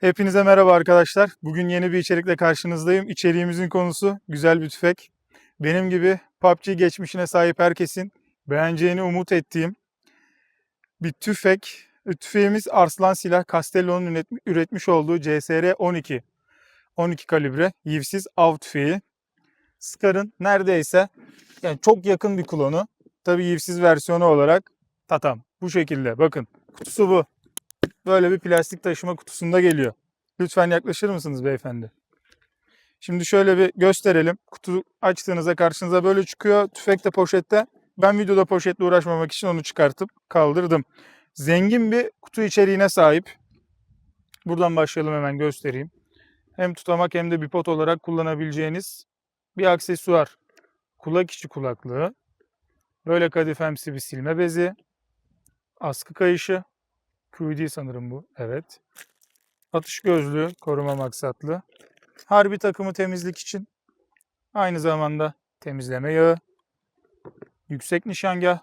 Hepinize merhaba arkadaşlar. Bugün yeni bir içerikle karşınızdayım. İçeriğimizin konusu güzel bir tüfek. Benim gibi PUBG geçmişine sahip herkesin beğeneceğini umut ettiğim bir tüfek. Tüfeğimiz Arslan Silah Castello'nun üret- üretmiş olduğu CSR 12. 12 kalibre yivsiz av tüfeği. Scar'ın neredeyse yani çok yakın bir klonu. Tabii yivsiz versiyonu olarak Tatam. Bu şekilde bakın. Kutusu bu. Böyle bir plastik taşıma kutusunda geliyor. Lütfen yaklaşır mısınız beyefendi? Şimdi şöyle bir gösterelim. Kutu açtığınızda karşınıza böyle çıkıyor. Tüfek de poşette. Ben videoda poşetle uğraşmamak için onu çıkartıp kaldırdım. Zengin bir kutu içeriğine sahip. Buradan başlayalım hemen göstereyim. Hem tutamak hem de bipod olarak kullanabileceğiniz bir aksesuar. Kulak içi kulaklığı. Böyle kadifemsi bir silme bezi. Askı kayışı. QD sanırım bu. Evet. Atış gözlüğü koruma maksatlı. Harbi takımı temizlik için. Aynı zamanda temizleme yağı. Yüksek nişangah.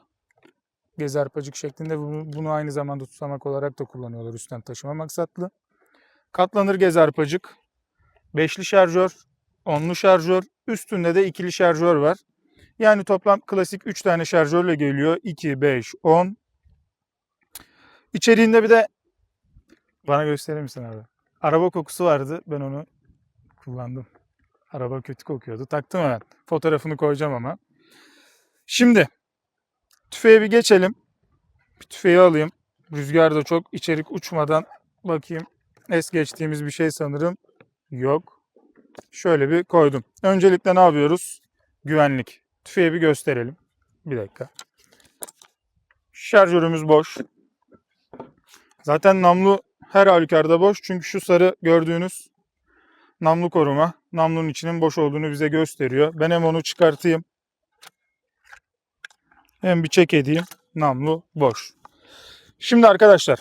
Gezerpacık şeklinde bunu, aynı zamanda tutamak olarak da kullanıyorlar üstten taşıma maksatlı. Katlanır gezerpacık. Beşli şarjör. Onlu şarjör. Üstünde de ikili şarjör var. Yani toplam klasik 3 tane şarjörle geliyor. 2, 5, 10. İçeriğinde bir de bana gösterir misin abi? Araba kokusu vardı. Ben onu kullandım. Araba kötü kokuyordu. Taktım hemen. Fotoğrafını koyacağım ama. Şimdi tüfeğe bir geçelim. Bir tüfeği alayım. Rüzgarda çok içerik uçmadan bakayım. Es geçtiğimiz bir şey sanırım yok. Şöyle bir koydum. Öncelikle ne yapıyoruz? Güvenlik. Tüfeği bir gösterelim. Bir dakika. Şarjörümüz boş. Zaten namlu her halükarda boş. Çünkü şu sarı gördüğünüz namlu koruma. Namlunun içinin boş olduğunu bize gösteriyor. Ben hem onu çıkartayım. Hem bir çek edeyim. Namlu boş. Şimdi arkadaşlar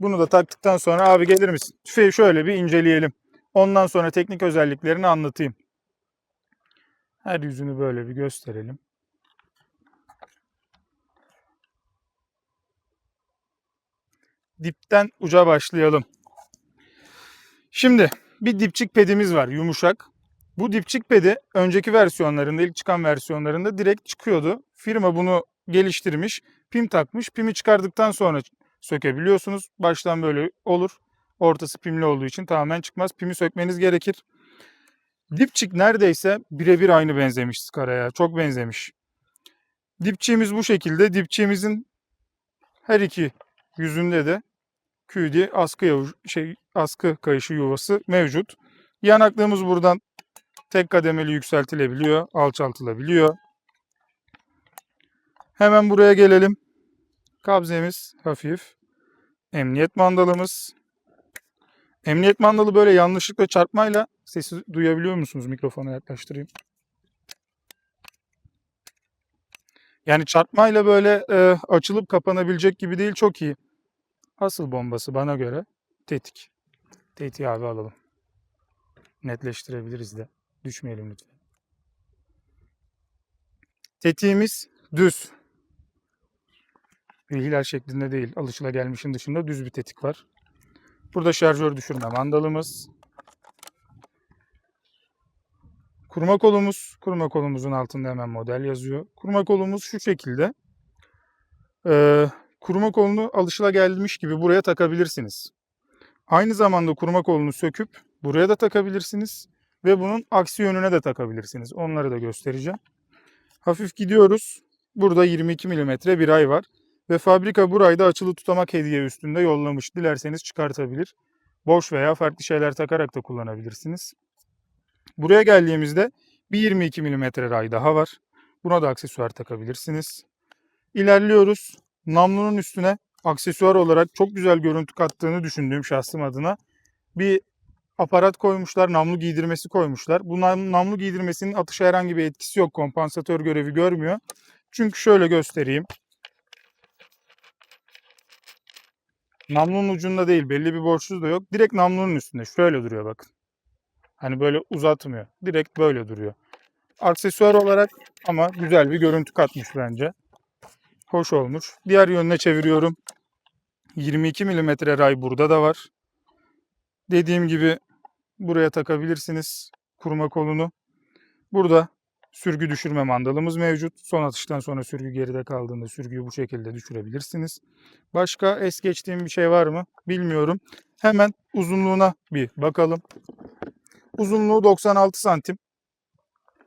bunu da taktıktan sonra abi gelir misin? Tüfeği şöyle bir inceleyelim. Ondan sonra teknik özelliklerini anlatayım. Her yüzünü böyle bir gösterelim. Dipten uca başlayalım. Şimdi bir dipçik pedimiz var yumuşak. Bu dipçik pedi önceki versiyonlarında ilk çıkan versiyonlarında direkt çıkıyordu. Firma bunu geliştirmiş. Pim takmış. Pimi çıkardıktan sonra sökebiliyorsunuz. Baştan böyle olur. Ortası pimli olduğu için tamamen çıkmaz. Pimi sökmeniz gerekir. Dipçik neredeyse birebir aynı benzemiş Scara'ya. Çok benzemiş. Dipçiğimiz bu şekilde. Dipçiğimizin her iki yüzünde de QD askı yavu- şey askı kayışı yuvası mevcut. Yanaklığımız buradan tek kademeli yükseltilebiliyor, alçaltılabiliyor. Hemen buraya gelelim. Kabzemiz hafif. Emniyet mandalımız. Emniyet mandalı böyle yanlışlıkla çarpmayla sesi duyabiliyor musunuz? Mikrofona yaklaştırayım. Yani çarpmayla böyle e, açılıp kapanabilecek gibi değil. Çok iyi. Asıl bombası bana göre tetik. Tetiği abi alalım. Netleştirebiliriz de. Düşmeyelim lütfen. Tetiğimiz düz. Bir hilal şeklinde değil. Alışılagelmişin dışında düz bir tetik var. Burada şarjör düşürme mandalımız. Kurma kolumuz. Kurma kolumuzun altında hemen model yazıyor. Kurma kolumuz şu şekilde. Ee, kurma kolunu alışılagelmiş gibi buraya takabilirsiniz. Aynı zamanda kurma kolunu söküp buraya da takabilirsiniz ve bunun aksi yönüne de takabilirsiniz. Onları da göstereceğim. Hafif gidiyoruz. Burada 22 mm bir ay var ve fabrika burayı da açılı tutamak hediye üstünde yollamış. Dilerseniz çıkartabilir. Boş veya farklı şeyler takarak da kullanabilirsiniz. Buraya geldiğimizde bir 22 mm ray daha var. Buna da aksesuar takabilirsiniz. İlerliyoruz namlunun üstüne aksesuar olarak çok güzel görüntü kattığını düşündüğüm şahsım adına bir aparat koymuşlar. Namlu giydirmesi koymuşlar. Bu nam- namlu giydirmesinin atışa herhangi bir etkisi yok. Kompansatör görevi görmüyor. Çünkü şöyle göstereyim. Namlunun ucunda değil. Belli bir boşluğu da yok. Direkt namlunun üstünde. Şöyle duruyor bakın. Hani böyle uzatmıyor. Direkt böyle duruyor. Aksesuar olarak ama güzel bir görüntü katmış bence. Hoş olmuş. Diğer yönüne çeviriyorum. 22 mm ray burada da var. Dediğim gibi buraya takabilirsiniz kurma kolunu. Burada sürgü düşürme mandalımız mevcut. Son atıştan sonra sürgü geride kaldığında sürgüyü bu şekilde düşürebilirsiniz. Başka es geçtiğim bir şey var mı bilmiyorum. Hemen uzunluğuna bir bakalım. Uzunluğu 96 santim.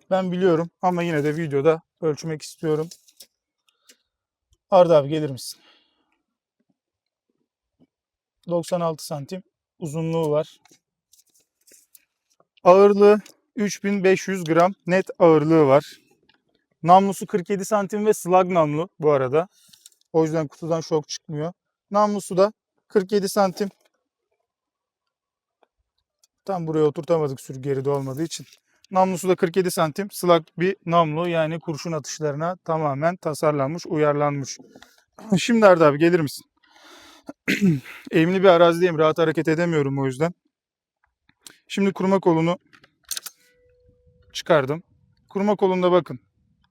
Ben biliyorum ama yine de videoda ölçmek istiyorum. Arda abi gelir misin? 96 santim uzunluğu var. Ağırlığı 3500 gram net ağırlığı var. Namlusu 47 santim ve slug namlu bu arada. O yüzden kutudan şok çıkmıyor. Namlusu da 47 santim. Tam buraya oturtamadık sürü geride olmadığı için. Namlusu da 47 santim. Slug bir namlu yani kurşun atışlarına tamamen tasarlanmış, uyarlanmış. Şimdi Arda abi gelir misin? Eğimli bir arazideyim. Rahat hareket edemiyorum o yüzden. Şimdi kurma kolunu çıkardım. Kurma kolunda bakın.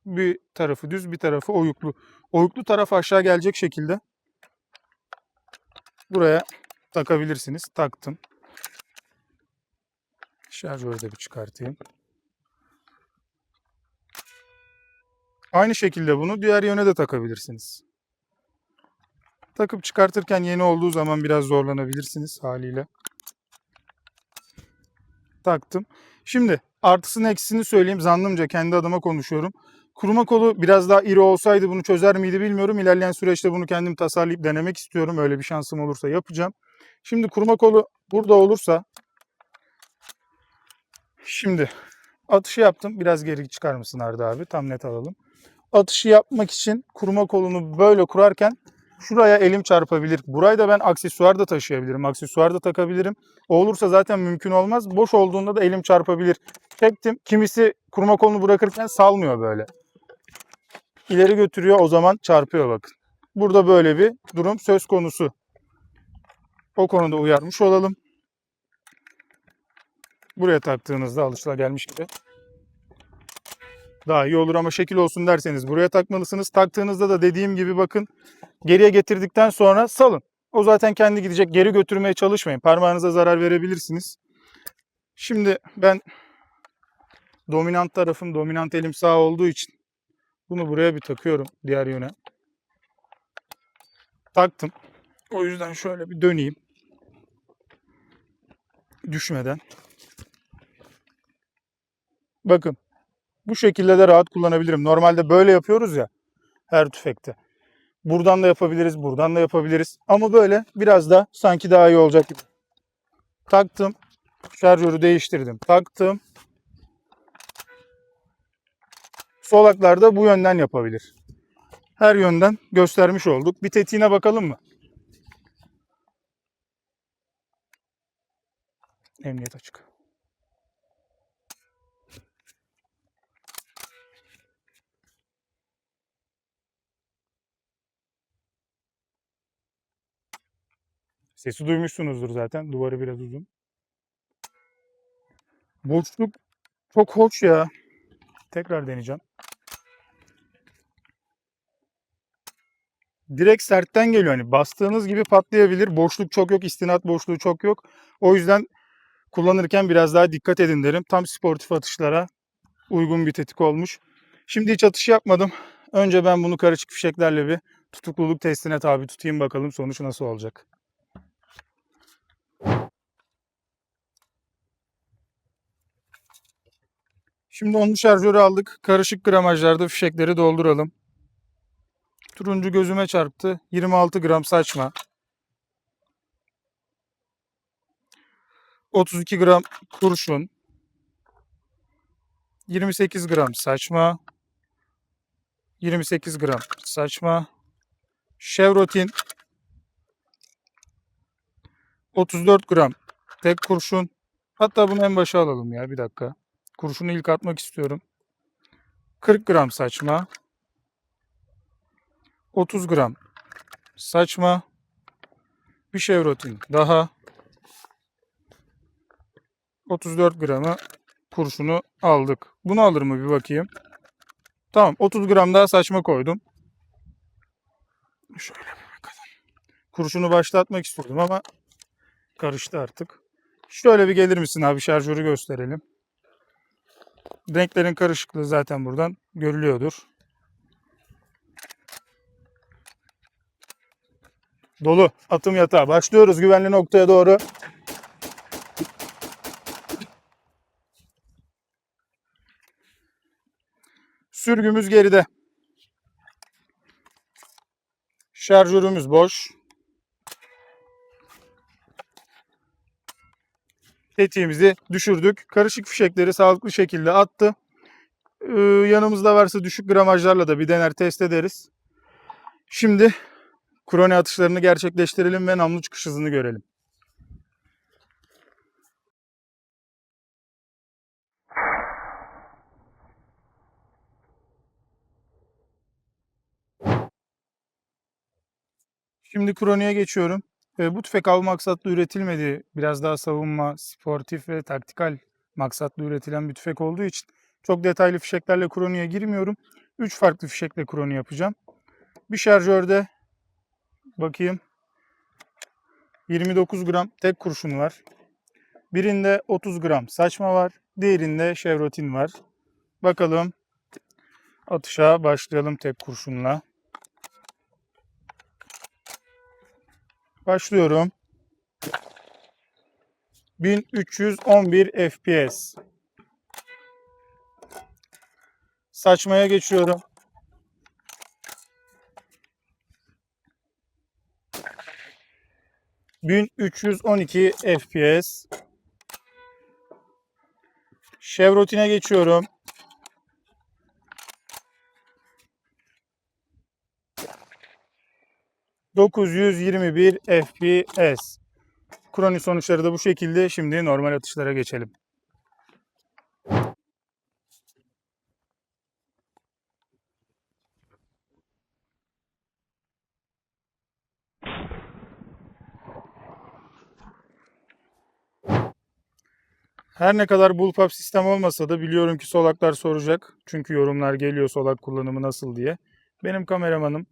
Bir tarafı düz, bir tarafı oyuklu. Oyuklu taraf aşağı gelecek şekilde buraya takabilirsiniz. Taktım. Şarjörü de bir çıkartayım. Aynı şekilde bunu diğer yöne de takabilirsiniz. Takıp çıkartırken yeni olduğu zaman biraz zorlanabilirsiniz haliyle. Taktım. Şimdi artısını eksisini söyleyeyim. Zannımca kendi adıma konuşuyorum. Kuruma kolu biraz daha iri olsaydı bunu çözer miydi bilmiyorum. İlerleyen süreçte bunu kendim tasarlayıp denemek istiyorum. Öyle bir şansım olursa yapacağım. Şimdi kuruma kolu burada olursa şimdi atışı yaptım. Biraz geri çıkar mısın Arda abi? Tam net alalım. Atışı yapmak için kuruma kolunu böyle kurarken şuraya elim çarpabilir. Burayı da ben aksesuar da taşıyabilirim. Aksesuar da takabilirim. O olursa zaten mümkün olmaz. Boş olduğunda da elim çarpabilir. Çektim. Kimisi kurma kolunu bırakırken salmıyor böyle. İleri götürüyor o zaman çarpıyor bakın. Burada böyle bir durum söz konusu. O konuda uyarmış olalım. Buraya taktığınızda alışılagelmiş gibi daha iyi olur ama şekil olsun derseniz buraya takmalısınız. Taktığınızda da dediğim gibi bakın geriye getirdikten sonra salın. O zaten kendi gidecek. Geri götürmeye çalışmayın. Parmağınıza zarar verebilirsiniz. Şimdi ben dominant tarafım, dominant elim sağ olduğu için bunu buraya bir takıyorum diğer yöne. Taktım. O yüzden şöyle bir döneyim. Düşmeden. Bakın bu şekilde de rahat kullanabilirim. Normalde böyle yapıyoruz ya her tüfekte. Buradan da yapabiliriz, buradan da yapabiliriz. Ama böyle biraz da sanki daha iyi olacak gibi. Taktım. Şarjörü değiştirdim. Taktım. Solaklar da bu yönden yapabilir. Her yönden göstermiş olduk. Bir tetiğine bakalım mı? Emniyet açık. Sesi duymuşsunuzdur zaten. Duvarı biraz uzun. Boşluk çok hoş ya. Tekrar deneyeceğim. Direkt sertten geliyor. Hani bastığınız gibi patlayabilir. Boşluk çok yok. istinat boşluğu çok yok. O yüzden kullanırken biraz daha dikkat edin derim. Tam sportif atışlara uygun bir tetik olmuş. Şimdi hiç atış yapmadım. Önce ben bunu karışık fişeklerle bir tutukluluk testine tabi tutayım bakalım sonuç nasıl olacak. Şimdi onun şarjörü aldık. Karışık gramajlarda fişekleri dolduralım. Turuncu gözüme çarptı. 26 gram saçma. 32 gram kurşun. 28 gram saçma. 28 gram saçma. Chevrotin 34 gram tek kurşun. Hatta bunu en başa alalım ya bir dakika. Kurşunu ilk atmak istiyorum. 40 gram saçma. 30 gram saçma. Bir Chevrotin daha. 34 gramı kurşunu aldık. Bunu alır mı bir bakayım. Tamam 30 gram daha saçma koydum. Şöyle bir bakalım. Kurşunu başlatmak istiyordum ama karıştı artık. Şöyle bir gelir misin abi şarjörü gösterelim. Renklerin karışıklığı zaten buradan görülüyordur. Dolu. Atım yatağı. Başlıyoruz güvenli noktaya doğru. Sürgümüz geride. Şarjörümüz boş. Tetiğimizi düşürdük. Karışık fişekleri sağlıklı şekilde attı. Ee, yanımızda varsa düşük gramajlarla da bir dener test ederiz. Şimdi kroni atışlarını gerçekleştirelim ve namlu çıkış hızını görelim. Şimdi kroniye geçiyorum. Bu tüfek av maksatlı üretilmedi. Biraz daha savunma, sportif ve taktikal maksatlı üretilen bir tüfek olduğu için çok detaylı fişeklerle kroniye girmiyorum. 3 farklı fişekle kroni yapacağım. Bir şarjörde bakayım 29 gram tek kurşun var. Birinde 30 gram saçma var. Diğerinde şevrotin var. Bakalım atışa başlayalım tek kurşunla. Başlıyorum. 1311 FPS. Saçmaya geçiyorum. ...1312 FPS. Chevrolet'ine geçiyorum. ...921 FPS. Kroni sonuçları da bu şekilde. Şimdi normal atışlara geçelim. Her ne kadar bullpup sistem olmasa da biliyorum ki solaklar soracak. Çünkü yorumlar geliyor solak kullanımı nasıl diye. Benim kameramanım,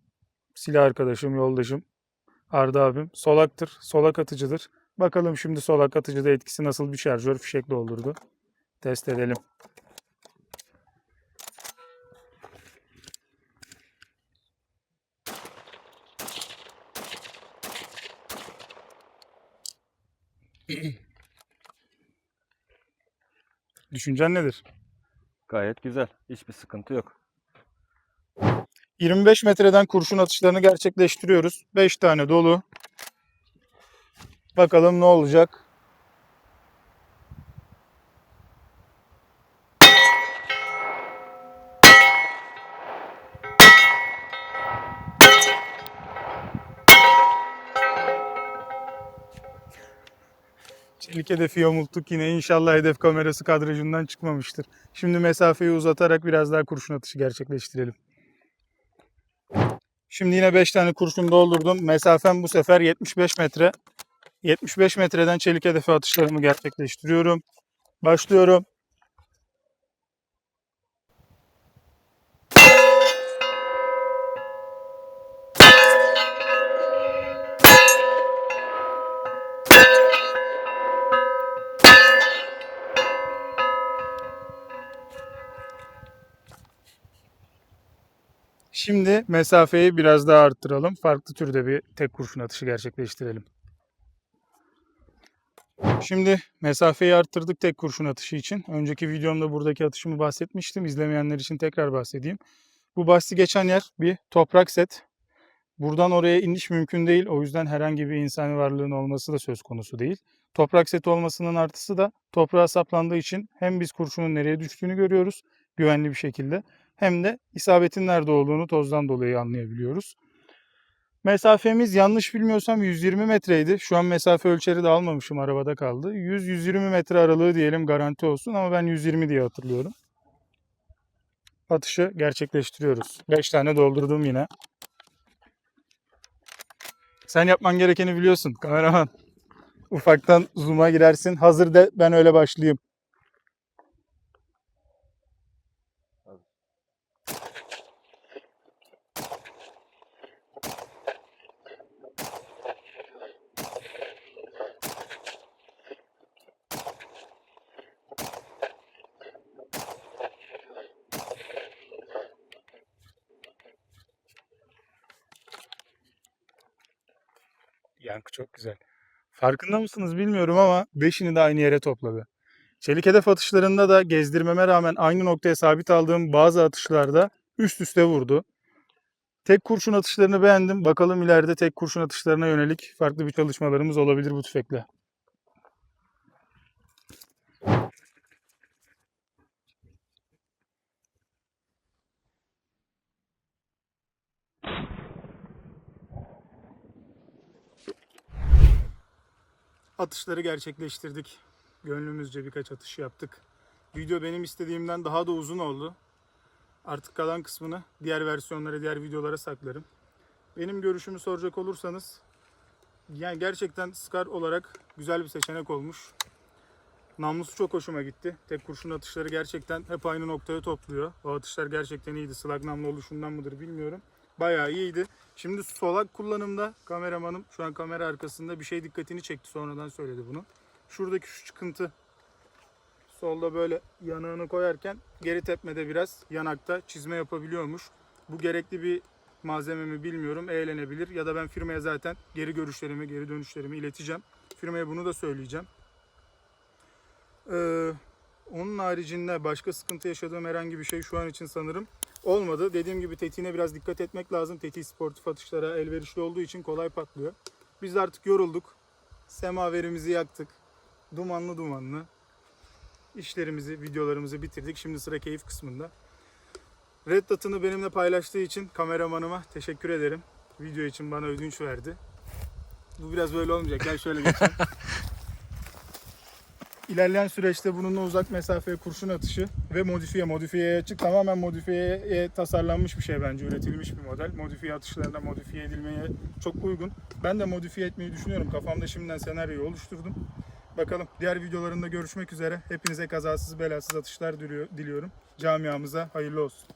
silah arkadaşım, yoldaşım Arda abim solaktır, solak atıcıdır. Bakalım şimdi solak atıcıda etkisi nasıl bir şarjör fişek doldurdu. Test edelim. Düşüncen nedir? Gayet güzel. Hiçbir sıkıntı yok. 25 metreden kurşun atışlarını gerçekleştiriyoruz. 5 tane dolu. Bakalım ne olacak. Çelik hedefi yamulttuk yine. İnşallah hedef kamerası kadrajından çıkmamıştır. Şimdi mesafeyi uzatarak biraz daha kurşun atışı gerçekleştirelim. Şimdi yine 5 tane kurşun doldurdum. Mesafem bu sefer 75 metre. 75 metreden çelik hedefe atışlarımı gerçekleştiriyorum. Başlıyorum. Şimdi mesafeyi biraz daha arttıralım. Farklı türde bir tek kurşun atışı gerçekleştirelim. Şimdi mesafeyi arttırdık tek kurşun atışı için. Önceki videomda buradaki atışımı bahsetmiştim. İzlemeyenler için tekrar bahsedeyim. Bu bahsi geçen yer bir toprak set. Buradan oraya iniş mümkün değil. O yüzden herhangi bir insani varlığın olması da söz konusu değil. Toprak seti olmasının artısı da toprağa saplandığı için hem biz kurşunun nereye düştüğünü görüyoruz güvenli bir şekilde hem de isabetin nerede olduğunu tozdan dolayı anlayabiliyoruz. Mesafemiz yanlış bilmiyorsam 120 metreydi. Şu an mesafe ölçeri de almamışım arabada kaldı. 100-120 metre aralığı diyelim garanti olsun ama ben 120 diye hatırlıyorum. Atışı gerçekleştiriyoruz. 5 tane doldurdum yine. Sen yapman gerekeni biliyorsun kameraman. Ufaktan zoom'a girersin. Hazır de ben öyle başlayayım. Yankı çok güzel. Farkında mısınız bilmiyorum ama 5'ini de aynı yere topladı. Çelik hedef atışlarında da gezdirmeme rağmen aynı noktaya sabit aldığım bazı atışlarda üst üste vurdu. Tek kurşun atışlarını beğendim. Bakalım ileride tek kurşun atışlarına yönelik farklı bir çalışmalarımız olabilir bu tüfekle. Atışları gerçekleştirdik. Gönlümüzce birkaç atış yaptık. Video benim istediğimden daha da uzun oldu. Artık kalan kısmını diğer versiyonlara, diğer videolara saklarım. Benim görüşümü soracak olursanız yani gerçekten Scar olarak güzel bir seçenek olmuş. Namlusu çok hoşuma gitti. Tek kurşun atışları gerçekten hep aynı noktaya topluyor. O atışlar gerçekten iyiydi. Slug namlu oluşundan mıdır bilmiyorum. Bayağı iyiydi. Şimdi solak kullanımda kameramanım şu an kamera arkasında bir şey dikkatini çekti. Sonradan söyledi bunu. Şuradaki şu çıkıntı solda böyle yanağını koyarken geri tepmede biraz yanakta çizme yapabiliyormuş. Bu gerekli bir malzeme mi bilmiyorum. Eğlenebilir ya da ben firmaya zaten geri görüşlerimi, geri dönüşlerimi ileteceğim. Firmaya bunu da söyleyeceğim. Ee, onun haricinde başka sıkıntı yaşadığım herhangi bir şey şu an için sanırım olmadı. Dediğim gibi tetiğine biraz dikkat etmek lazım. Tetiği sportif atışlara elverişli olduğu için kolay patlıyor. Biz de artık yorulduk. Semaverimizi yaktık. Dumanlı dumanlı. İşlerimizi, videolarımızı bitirdik. Şimdi sıra keyif kısmında. Red Dot'ını benimle paylaştığı için kameramanıma teşekkür ederim. Video için bana ödünç verdi. Bu biraz böyle olmayacak. Gel şöyle geçelim. İlerleyen süreçte bununla uzak mesafeye kurşun atışı ve modifiye, modifiyeye açık tamamen modifiyeye tasarlanmış bir şey bence üretilmiş bir model. Modifiye atışlarına modifiye edilmeye çok uygun. Ben de modifiye etmeyi düşünüyorum. Kafamda şimdiden senaryoyu oluşturdum. Bakalım diğer videolarında görüşmek üzere. Hepinize kazasız belasız atışlar diliyor- diliyorum. Camiamıza hayırlı olsun.